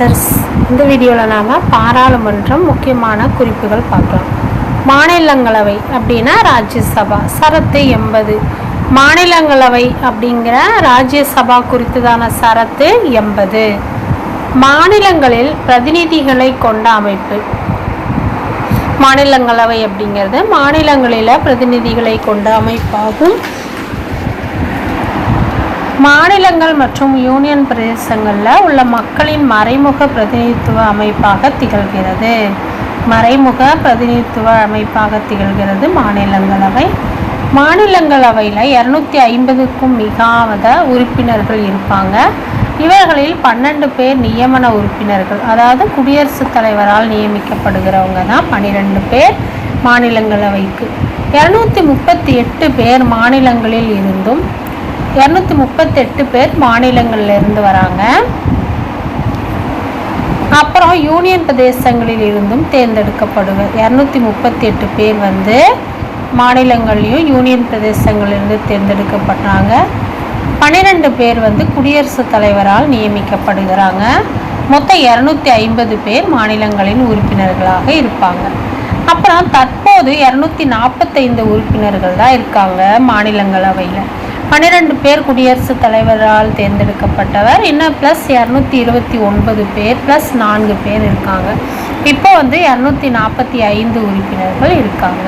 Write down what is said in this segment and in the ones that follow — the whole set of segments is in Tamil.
சர்ஸ் இந்த வீடியோவில் நாம் பாராளுமன்றம் முக்கியமான குறிப்புகள் பார்க்கலாம். மாநிலங்களவை அப்படின்னா ராஜ்யசபா சரத்து எண்பது. மாநிலங்களவை அப்படிங்கிற ராஜ்யசபா குறித்ததான சரத்து எண்பது. மாநிலங்களில் பிரதிநிதிகளை கொண்ட அமைப்பு. மாநிலங்களவை அப்படிங்கிறது மாநிலங்களில் பிரதிநிதிகளை கொண்ட அமைப்பாகும். மாநிலங்கள் மற்றும் யூனியன் பிரதேசங்களில் உள்ள மக்களின் மறைமுக பிரதிநிதித்துவ அமைப்பாக திகழ்கிறது. மறைமுக பிரதிநிதித்துவ அமைப்பாக திகழ்கிறது மாநிலங்களவை. மாநிலங்களவையில் இரநூத்தி ஐம்பதுக்கும் மிகாவத உறுப்பினர்கள் இருப்பாங்க. இவர்களில் பன்னெண்டு பேர் நியமன உறுப்பினர்கள். அதாவது குடியரசுத் தலைவரால் நியமிக்கப்படுகிறவங்க தான் பன்னிரெண்டு பேர் மாநிலங்களவைக்கு. இரநூத்தி முப்பத்தி எட்டு பேர் மாநிலங்களில் இருந்தும் இரநூத்தி முப்பத்தெட்டு பேர் மாநிலங்கள்ல இருந்து வராங்க. அப்புறம் யூனியன் பிரதேசங்களில் இருந்தும் தேர்ந்தெடுக்கப்படுவர் இரநூத்தி முப்பத்தி எட்டு பேர் வந்து மாநிலங்கள்லையும் யூனியன் பிரதேசங்களிலிருந்து தேர்ந்தெடுக்கப்பட்டாங்க. பன்னிரெண்டு பேர் வந்து குடியரசுத் தலைவரால் நியமிக்கப்படுகிறாங்க. மொத்தம் இரநூத்தி ஐம்பது பேர் மாநிலங்களின் உறுப்பினர்களாக இருப்பாங்க. அப்புறம் தற்போது இரநூத்தி நாற்பத்தைந்து உறுப்பினர்கள் தான் இருக்காங்க மாநிலங்களவையில். பன்னிரெண்டு பேர் குடியரசுத் தலைவரால் தேர்ந்தெடுக்கப்பட்டவர். இன்னும் ப்ளஸ் இரநூத்தி இருபத்தி ஒன்பது பேர் ப்ளஸ் நான்கு பேர் இருக்காங்க. இப்போ வந்து இரநூத்தி நாற்பத்தி ஐந்து உறுப்பினர்கள் இருக்காங்க.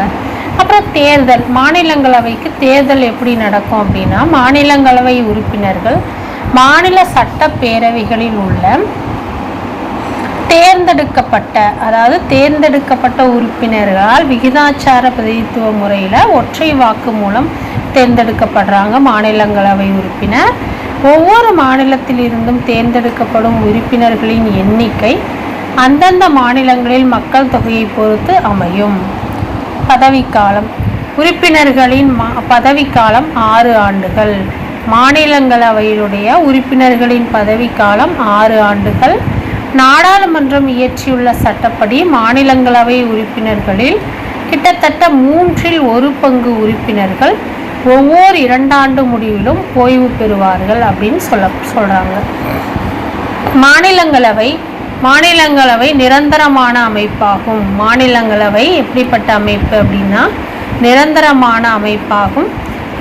அப்புறம் தேர்தல். மாநிலங்களவைக்கு தேர்தல் எப்படி நடக்கும் அப்படின்னா மாநிலங்களவை உறுப்பினர்கள் மாநில சட்டப்பேரவைகளில் உள்ள தேர்ந்தெடுக்கப்பட்ட அதாவது தேர்ந்தெடுக்கப்பட்ட உறுப்பினர்களால் விகிதாச்சார பிரதித்துவ முறையில் ஒற்றை வாக்கு மூலம் தேர்ந்தெடுக்கப்படுறாங்க மாநிலங்களவை உறுப்பினர். ஒவ்வொரு மாநிலத்திலிருந்தும் தேர்ந்தெடுக்கப்படும் உறுப்பினர்களின் எண்ணிக்கை அந்தந்த மாநிலங்களில் மக்கள் தொகையை பொறுத்து அமையும். பதவிக்காலம். உறுப்பினர்களின் மா பதவிக்காலம் ஆறு ஆண்டுகள். மாநிலங்களவையினுடைய உறுப்பினர்களின் பதவிக்காலம் ஆறு ஆண்டுகள். நாடாளுமன்றம் இயற்றியுள்ள சட்டப்படி மாநிலங்களவை உறுப்பினர்களில் கிட்டத்தட்ட மூன்றில் ஒரு பங்கு உறுப்பினர்கள். ஒவ்வொரு இரண்டாண்டு முடிவிலும் ஓய்வு பெறுவார்கள் அப்படின்னு சொல்ல சொல்கிறாங்க மாநிலங்களவை மாநிலங்களவை நிரந்தரமான அமைப்பாகும். மாநிலங்களவை எப்படிப்பட்ட அமைப்பு அப்படின்னா நிரந்தரமான அமைப்பாகும்.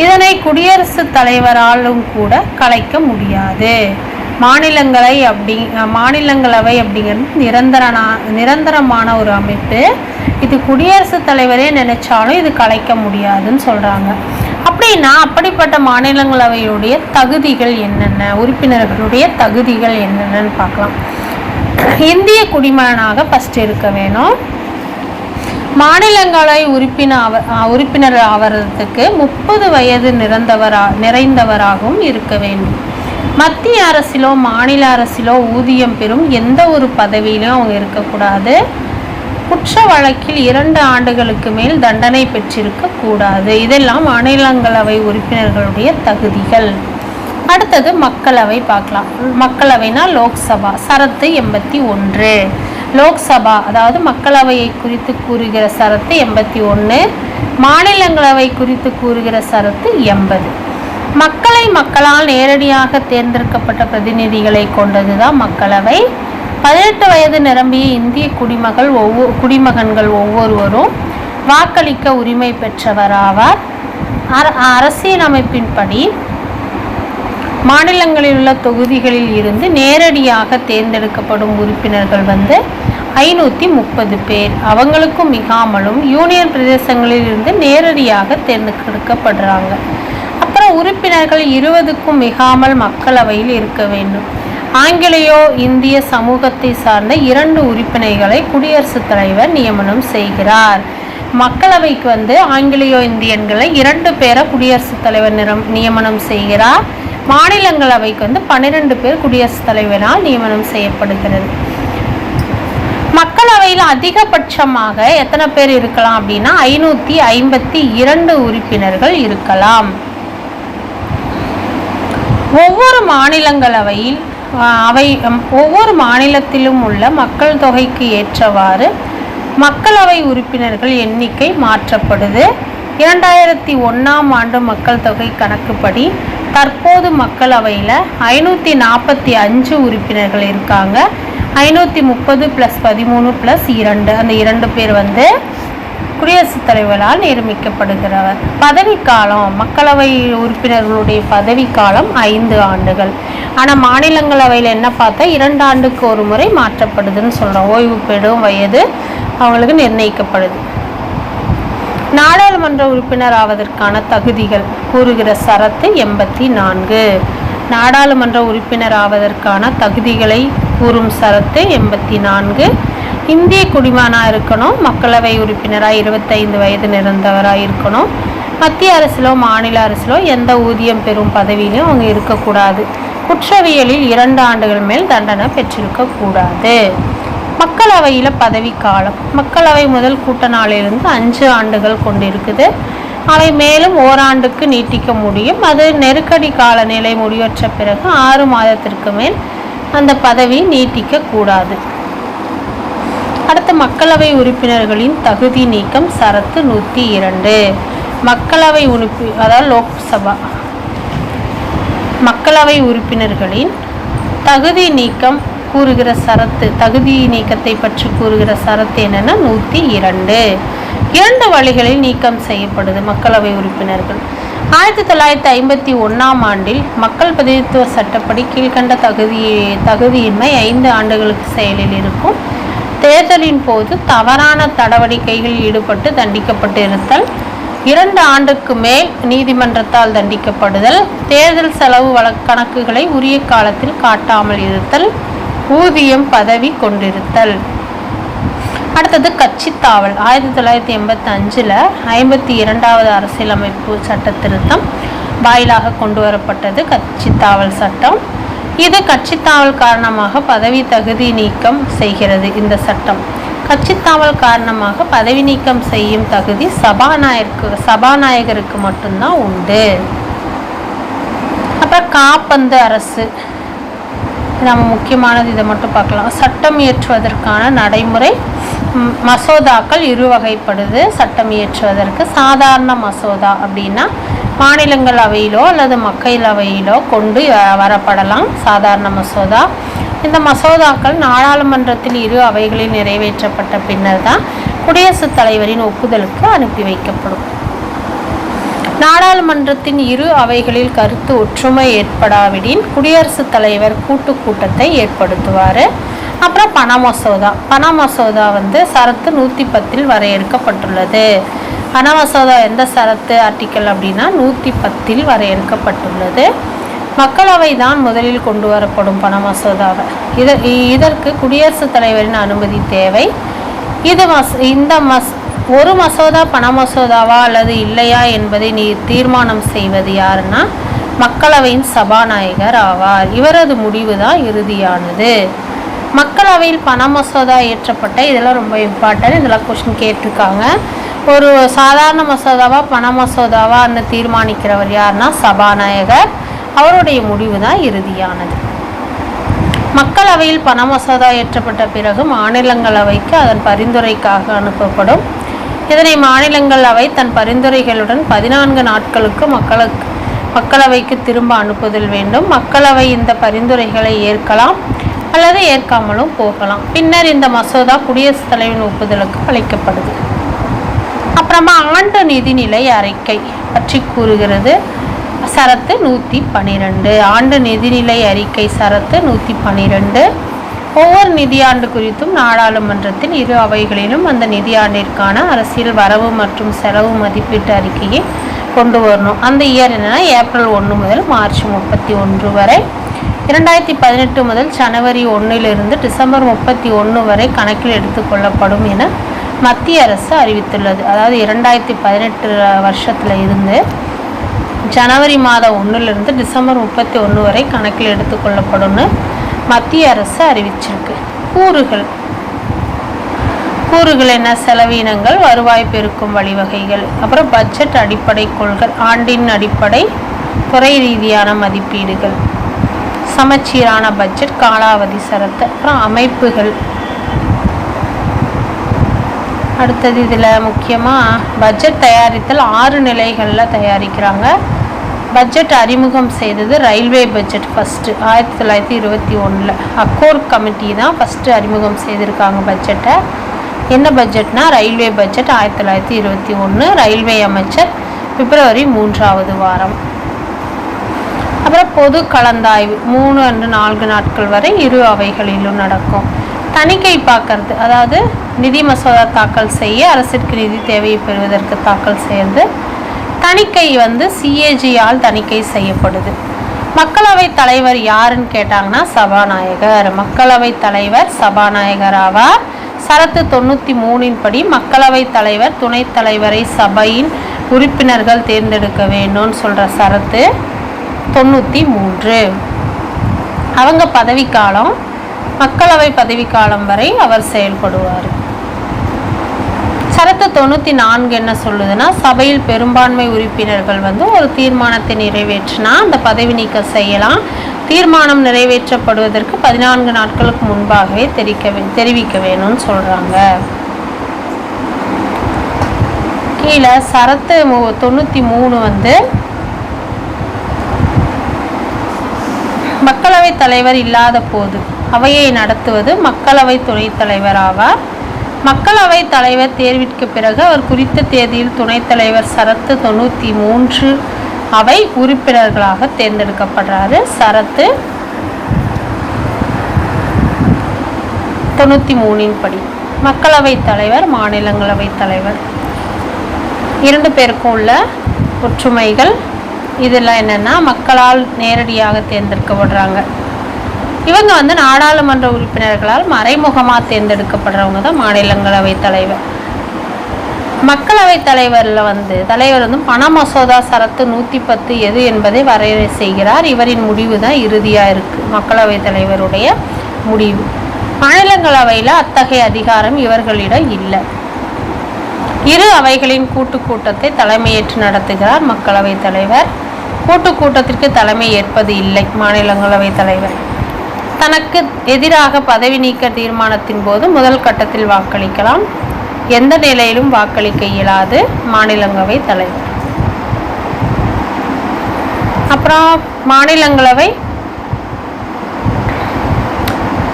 இதனை குடியரசுத் தலைவராலும் கூட கலைக்க முடியாது. மாநிலங்களை அப்படி மாநிலங்களவை அப்படிங்கிறது நிரந்தரனா நிரந்தரமான ஒரு அமைப்பு. இது குடியரசுத் தலைவரே நினைச்சாலும் இது கலைக்க முடியாதுன்னு சொல்கிறாங்க அப்படின்னா அப்படிப்பட்ட மாநிலங்களவையுடைய தகுதிகள் என்னென்ன? உறுப்பினர்களுடைய தகுதிகள் என்னென்னு பார்க்கலாம். இந்திய குடிமகனாக ஃபஸ்ட் இருக்க வேணும். மாநிலங்களவை உறுப்பினர் உறுப்பினர் ஆவறதுக்கு முப்பது வயது நிறந்தவரா நிறைந்தவராகவும் இருக்க வேண்டும். மத்திய அரசிலோ மாநில அரசிலோ ஊதியம் பெறும் எந்த ஒரு பதவியிலும் அவங்க இருக்கக்கூடாது. குற்ற வழக்கில் இரண்டு ஆண்டுகளுக்கு மேல் தண்டனை பெற்றிருக்க கூடாது. இதெல்லாம் மாநிலங்களவை உறுப்பினர்களுடைய தகுதிகள். அடுத்தது மக்களவை பார்க்கலாம். மக்களவைனா லோக்சபா சரத்து எண்பத்தி ஒன்று. லோக்சபா அதாவது மக்களவையை குறித்து கூறுகிற சரத்து எண்பத்தி ஒன்று மாநிலங்களவை குறித்து கூறுகிற சரத்து எண்பது. மக்களை மக்களால் நேரடியாக தேர்ந்தெடுக்கப்பட்ட பிரதிநிதிகளை கொண்டது தான் மக்களவை. பதினெட்டு வயது நிரம்பிய இந்திய குடிமகள் ஒவ்வொரு குடிமகன்கள் ஒவ்வொருவரும் வாக்களிக்க உரிமை பெற்றவராவார் அர அரசியலமைப்பின்படி மாநிலங்களில் உள்ள தொகுதிகளில் இருந்து நேரடியாக தேர்ந்தெடுக்கப்படும் உறுப்பினர்கள் வந்து ஐநூற்றி முப்பது பேர். அவங்களுக்கும் மிகாமலும் யூனியன் பிரதேசங்களில் இருந்து நேரடியாக தேர்ந்தெடுக்கப்படுறாங்க. அப்புறம் உறுப்பினர்கள் இருபதுக்கும் மிகாமல் மக்களவையில் இருக்க வேண்டும். ஆங்கிலேயோ இந்திய சமூகத்தை சார்ந்த இரண்டு உறுப்பினர்களை குடியரசுத் தலைவர் நியமனம் செய்கிறார். மக்களவைக்கு வந்து ஆங்கிலேயோ இந்தியன்களை இரண்டு பேரை குடியரசுத் தலைவர் நிறம் நியமனம் செய்கிறார். மாநிலங்களவைக்கு வந்து பன்னிரெண்டு பேர் குடியரசுத் தலைவரால் நியமனம் செய்யப்படுகிறது. மக்களவையில் அதிகபட்சமாக எத்தனை பேர் இருக்கலாம் அப்படின்னா ஐநூற்றி ஐம்பத்தி இரண்டு உறுப்பினர்கள் இருக்கலாம். ஒவ்வொரு மாநிலங்களவையில் அவை ஒவ்வொரு மாநிலத்திலும் உள்ள மக்கள் தொகைக்கு ஏற்றவாறு மக்களவை உறுப்பினர்கள் எண்ணிக்கை மாற்றப்படுது. இரண்டாயிரத்தி ஒன்றாம் ஆண்டு மக்கள் தொகை கணக்குப்படி தற்போது மக்களவையில் ஐநூற்றி நாற்பத்தி அஞ்சு உறுப்பினர்கள் இருக்காங்க. ஐநூற்றி முப்பது ப்ளஸ் பதிமூணு ப்ளஸ் இரண்டு அந்த இரண்டு பேர் வந்து குடியரசுத் தலைவரால் நியமிக்கப்படுகிறவர். பதவிக்காலம் மக்களவை உறுப்பினர்களுடைய பதவிக்காலம் ஐந்து ஆண்டுகள். ஆனால் மாநிலங்களவையில் என்ன பார்த்தா இரண்டு ஆண்டுக்கு ஒரு முறை மாற்றப்படுதுன்னு சொல்கிறோம் ஓய்வு பெறும் வயது அவங்களுக்கு நிர்ணயிக்கப்படுது. நாடாளுமன்ற உறுப்பினர் ஆவதற்கான தகுதிகள் கூறுகிற சரத்து எண்பத்தி நான்கு. நாடாளுமன்ற உறுப்பினர் ஆவதற்கான தகுதிகளை கூறும் சரத்து எண்பத்தி நான்கு. இந்திய குடிமகனாக இருக்கணும். மக்களவை உறுப்பினராக இருபத்தைந்து வயது நிறந்தவராக இருக்கணும். மத்திய அரசிலோ மாநில அரசிலோ எந்த ஊதியம் பெறும் பதவியிலும் அவங்க இருக்கக்கூடாது. குற்றவியலில் இரண்டு ஆண்டுகள் மேல் தண்டனை பெற்றிருக்கக்கூடாது மக்களவையில் பதவிக்காலம் மக்களவை முதல் கூட்ட நாளிலிருந்து அஞ்சு ஆண்டுகள் கொண்டிருக்குது. அவை மேலும் ஓராண்டுக்கு நீட்டிக்க முடியும். அது நெருக்கடி காலநிலை முடிவற்ற பிறகு ஆறு மாதத்திற்கு மேல் அந்த பதவி நீட்டிக்க கூடாது. அடுத்த மக்களவை உறுப்பினர்களின் தகுதி நீக்கம் சரத்து நூற்றி இரண்டு. மக்களவை உறுப்பி அதாவது லோக்சபா. மக்களவை உறுப்பினர்களின் தகுதி நீக்கம் கூறுகிற சரத்து தகுதி நீக்கத்தை பற்றி கூறுகிற சரத்து என்னென்னா நூற்றி இரண்டு. இரண்டு வழிகளில் நீக்கம் செய்யப்படுது மக்களவை உறுப்பினர்கள். ஆயிரத்தி தொள்ளாயிரத்தி ஐம்பத்தி ஒன்றாம் ஆண்டில் மக்கள் பிரதிநிதித்துவ சட்டப்படி கீழ்கண்ட தகுதி தகுதியின்மை ஐந்து ஆண்டுகளுக்கு செயலில் இருக்கும். தேர்தலின் போது தவறான நடவடிக்கைகளில் ஈடுபட்டு தண்டிக்கப்பட்டு இருத்தல் இரண்டு ஆண்டுக்கு மேல் நீதிமன்றத்தால் தண்டிக்கப்படுதல் தேர்தல் செலவு வழக் கணக்குகளை உரிய காலத்தில் காட்டாமல் இருத்தல் ஊதியம் பதவி கொண்டிருத்தல். அடுத்தது கட்சி தாவல். ஆயிரத்தி தொள்ளாயிரத்தி எண்பத்தி அஞ்சில் ஐம்பத்தி இரண்டாவது அரசியலமைப்பு சட்ட திருத்தம் வாயிலாக கொண்டு வரப்பட்டது கட்சி தாவல் சட்டம். இது கட்சித்தாவல் காரணமாக பதவி தகுதி நீக்கம் செய்கிறது இந்த சட்டம். கட்சித்தாவல் காரணமாக பதவி நீக்கம் செய்யும் தகுதி சபாநாயகருக்கு சபாநாயகருக்கு மட்டும்தான் உண்டு. அப்புறம் காப்பந்து அரசு நம்ம முக்கியமானது இதை மட்டும் பார்க்கலாம். சட்டம் இயற்றுவதற்கான நடைமுறை மசோதாக்கள் இரு வகைப்படுது சட்டம் இயற்றுவதற்கு சாதாரண மசோதா அப்படின்னா மாநிலங்களவையிலோ அல்லது மக்களவையிலோ கொண்டு வரப்படலாம். சாதாரண மசோதா. இந்த மசோதாக்கள் நாடாளுமன்றத்தில் இரு அவைகளில் நிறைவேற்றப்பட்ட பின்னர் தான் குடியரசுத் தலைவரின் ஒப்புதலுக்கு அனுப்பி வைக்கப்படும். நாடாளுமன்றத்தின் இரு அவைகளில் கருத்து ஒற்றுமை ஏற்படாவிடின் குடியரசுத் தலைவர் கூட்டு கூட்டத்தை ஏற்படுத்துவார். அப்புறம் பண மசோதா பண மசோதா வந்து சரத்து நூற்றி பத்தில் வரையறுக்கப்பட்டுள்ளது. பண மசோதா எந்த சரத்து ஆர்டிக்கல் அப்படின்னா நூற்றி பத்தில் வரையறுக்கப்பட்டுள்ளது. மக்களவை தான் முதலில் கொண்டு வரப்படும் பண மசோதாவை இத இதற்கு குடியரசுத் தலைவரின் அனுமதி தேவை. இது மஸ் இந்த மஸ் ஒரு மசோதா பண மசோதாவா அல்லது இல்லையா என்பதை நீ தீர்மானம் செய்வது யாருன்னா மக்களவையின் சபாநாயகர் ஆவார். இவரது முடிவு தான் இறுதியானது. மக்களவையில் பண மசோதா இயற்றப்பட்ட இதெல்லாம் ரொம்ப இம்பார்ட்டன்ட் இதெல்லாம் கொஸ்டின் கேட்டிருக்காங்க. ஒரு சாதாரண மசோதாவா பண மசோதாவான்னு தீர்மானிக்கிறவர் யாருன்னா சபாநாயகர். அவருடைய முடிவு தான் இறுதியானது. மக்களவையில் பண மசோதா இயற்றப்பட்ட பிறகு மாநிலங்களவைக்கு அதன் பரிந்துரைக்காக அனுப்பப்படும். இதனை மாநிலங்களவை தன் பரிந்துரைகளுடன் பதினான்கு நாட்களுக்கு மக்களுக்கு மக்களவைக்கு திரும்ப அனுப்புதல் வேண்டும். மக்களவை இந்த பரிந்துரைகளை ஏற்கலாம் அல்லது ஏற்காமலும் போகலாம். பின்னர் இந்த மசோதா குடியரசுத் தலைவரின் ஒப்புதலுக்கு அளிக்கப்படுது. அப்புறமா ஆண்டு நிதிநிலை அறிக்கை பற்றி கூறுகிறது. சரத்து நூற்றி பன்னிரெண்டு ஆண்டு நிதிநிலை அறிக்கை சரத்து நூற்றி பன்னிரெண்டு ஒவ்வொரு நிதியாண்டு குறித்தும் நாடாளுமன்றத்தில் இரு அவைகளிலும் அந்த நிதியாண்டிற்கான அரசியல் வரவு மற்றும் செலவு மதிப்பீட்டு அறிக்கையை கொண்டு வரணும். அந்த இயர் என்னென்னா ஏப்ரல் ஒன்று முதல் மார்ச் முப்பத்தி ஒன்று வரை. இரண்டாயிரத்தி பதினெட்டு முதல் ஜனவரி ஒன்றிலிருந்து டிசம்பர் முப்பத்தி ஒன்று வரை கணக்கில் எடுத்துக்கொள்ளப்படும் என மத்திய அரசு அறிவித்துள்ளது. அதாவது இரண்டாயிரத்தி பதினெட்டு வருஷத்தில் இருந்து ஜனவரி மாதம் ஒன்றிலிருந்து டிசம்பர் முப்பத்தி ஒன்று வரை கணக்கில் எடுத்துக்கொள்ளப்படும்னு மத்திய அரசு அறிவிச்சிருக்கு. கூறுகள். கூறுகள் என்ன? செலவினங்கள் வருவாய் பெருக்கும் வழிவகைகள். அப்புறம் பட்ஜெட் அடிப்படை கொள்கை ஆண்டின் அடிப்படை துறை ரீதியான மதிப்பீடுகள். சமச்சீரான பட்ஜெட் காலாவதி சரத்து அப்புறம் அமைப்புகள். அடுத்தது இதில் முக்கியமாக பட்ஜெட் தயாரித்தல் ஆறு நிலைகளில் தயாரிக்கிறாங்க. பட்ஜெட் அறிமுகம் செய்தது ரயில்வே பட்ஜெட் ஃபஸ்ட்டு ஆயிரத்தி தொள்ளாயிரத்தி இருபத்தி ஒன்றில் அக்கோர் கமிட்டி தான் ஃபஸ்ட்டு அறிமுகம் செய்திருக்காங்க பட்ஜெட்டை. என்ன பட்ஜெட்னா ரயில்வே பட்ஜெட் ஆயிரத்தி தொள்ளாயிரத்தி இருபத்தி ஒன்று ரயில்வே அமைச்சர் பிப்ரவரி மூன்றாவது வாரம். அப்புறம் பொது கலந்தாய்வு மூணு அன்று நான்கு நாட்கள் வரை இரு அவைகளிலும் நடக்கும். தணிக்கை பார்க்கறது அதாவது நிதி மசோதா தாக்கல் செய்ய அரசிற்கு நிதி தேவையை பெறுவதற்கு தாக்கல் செய்யறது. தணிக்கை வந்து சிஏஜியால் தணிக்கை செய்யப்படுது. மக்களவை தலைவர் யாருன்னு கேட்டாங்கன்னா சபாநாயகர். மக்களவை தலைவர் சபாநாயகர் ஆவார். சரத்து தொண்ணூற்றி மூணின் படி மக்களவை தலைவர் துணைத் தலைவரை சபையின் உறுப்பினர்கள் தேர்ந்தெடுக்க வேண்டும்னு சொல்கிற சரத்து தொண்ணூற்றி மூன்று. அவங்க பதவிக்காலம் மக்களவை பதவிக்காலம் வரை அவர் செயல்படுவார். சரத்து தொண்ணூற்றி நான்கு என்ன சொல்லுதுன்னா சபையில் பெரும்பான்மை உறுப்பினர்கள் வந்து ஒரு தீர்மானத்தை நிறைவேற்றினா அந்த பதவி நீக்கம் செய்யலாம். தீர்மானம் நிறைவேற்றப்படுவதற்கு பதினான்கு நாட்களுக்கு முன்பாகவே தெரிவிக்க தெரிவிக்க வேணும்னு சொல்கிறாங்க கீழே சரத்து மு- தொண்ணூற்றி மூணு வந்து மக்களவைத் தலைவர் இல்லாத போது அவையை நடத்துவது மக்களவை துணைத் தலைவர் ஆவார். மக்களவைத் தலைவர் தேர்விற்கு பிறகு அவர் குறித்த தேதியில் துணைத் தலைவர் சரத்து தொண்ணூற்றி மூன்று அவை உறுப்பினர்களாக தேர்ந்தெடுக்கப்படுறாரு. சரத்து தொண்ணூற்றி மூணின் படி. மக்களவைத் தலைவர் மாநிலங்களவைத் தலைவர். இரண்டு பேருக்கும் உள்ள ஒற்றுமைகள். இதெல்லாம் என்னென்னா மக்களால் நேரடியாக தேர்ந்தெடுக்கப்படுறாங்க. இவங்க வந்து நாடாளுமன்ற உறுப்பினர்களால் மறைமுகமாக தேர்ந்தெடுக்கப்படுறவங்க தான் மாநிலங்களவை தலைவர். மக்களவைத் தலைவரில் வந்து தலைவர் வந்து பண மசோதா சரத்து நூற்றி பத்து எது என்பதை வரையறை செய்கிறார். இவரின் முடிவு தான் இறுதியாக இருக்குது மக்களவைத் தலைவருடைய முடிவு. மாநிலங்களவையில் அத்தகைய அதிகாரம் இவர்களிடம் இல்லை. இரு அவைகளின் கூட்டு கூட்டத்தை தலைமையேற்று நடத்துகிறார் மக்களவைத் தலைவர். கூட்டு கூட்டத்திற்கு தலைமை ஏற்பது இல்லை மாநிலங்களவைத் தலைவர். தனக்கு எதிராக பதவி நீக்க தீர்மானத்தின் போது முதல் கட்டத்தில் வாக்களிக்கலாம். எந்த நிலையிலும் வாக்களிக்க இயலாது. மாநிலங்களவை தலைவர். அப்புறம் மாநிலங்களவை.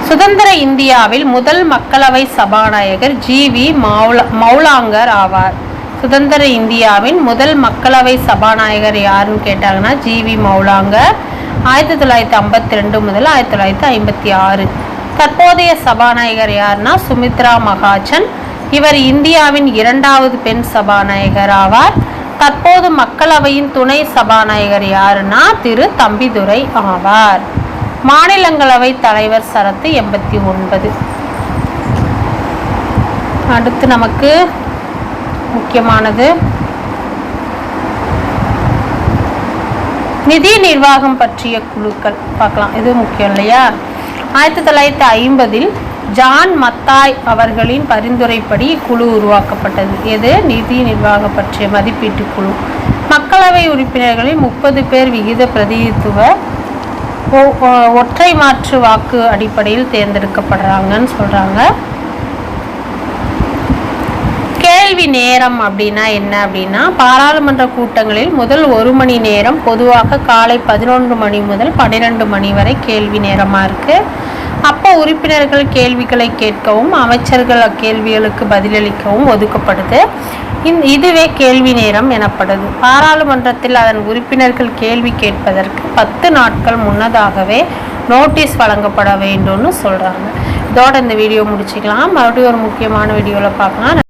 சுதந்திர இந்தியாவில் முதல் மக்களவை சபாநாயகர் ஜி வி மௌலா மௌலாங்கர் ஆவார். சுதந்திர இந்தியாவின் முதல் மக்களவை சபாநாயகர் யாருன்னு கேட்டாங்கன்னா ஜி வி மௌலாங்கர். ஆயிரத்தி தொள்ளாயிரத்தி ஐம்பத்தி ரெண்டு முதல் ஆயிரத்தி தொள்ளாயிரத்தி ஐம்பத்தி ஆறு. தற்போதைய சபாநாயகர் யாருன்னா சுமித்ரா மகாஜன். இவர் இந்தியாவின் இரண்டாவது பெண் சபாநாயகர் ஆவார். தற்போது மக்களவையின் துணை சபாநாயகர் யாருன்னா திரு தம்பிதுரை ஆவார். மாநிலங்களவை தலைவர் சரத்து எண்பத்தி ஒன்பது. அடுத்து நமக்கு முக்கியமானது நிதி நிர்வாகம் பற்றிய குழுக்கள். பார்க்கலாம். இது முக்கியம் இல்லையா? ஆயிரத்தி தொள்ளாயிரத்தி ஐம்பதில் ஜான் மத்தாய் அவர்களின் பரிந்துரைப்படி குழு உருவாக்கப்பட்டது. எது? நிதி நிர்வாகம் பற்றிய மதிப்பீட்டு குழு. மக்களவை உறுப்பினர்களில் முப்பது பேர் விகித பிரதிநிதித்துவ ஒற்றை மாற்று வாக்கு அடிப்படையில் தேர்ந்தெடுக்கப்படுறாங்கன்னு சொல்கிறாங்க கேள்வி நேரம் அப்படின்னா என்ன அப்படின்னா பாராளுமன்ற கூட்டங்களில் முதல் ஒரு மணி நேரம் பொதுவாக காலை பதினொன்று மணி முதல் பன்னிரெண்டு மணி வரை கேள்வி நேரமாக இருக்குது அப்போ உறுப்பினர்கள் கேள்விகளை கேட்கவும் அமைச்சர்கள் அக்கேள்விகளுக்கு பதிலளிக்கவும் ஒதுக்கப்படுது. இந் இதுவே கேள்வி நேரம் எனப்படுது. பாராளுமன்றத்தில் அதன் உறுப்பினர்கள் கேள்வி கேட்பதற்கு பத்து நாட்கள் முன்னதாகவே நோட்டீஸ் வழங்கப்பட வேண்டும்னு சொல்கிறாங்க இதோட இந்த வீடியோ முடிச்சுக்கலாம். மறுபடியும் ஒரு முக்கியமான வீடியோவில் பார்க்கலாம்.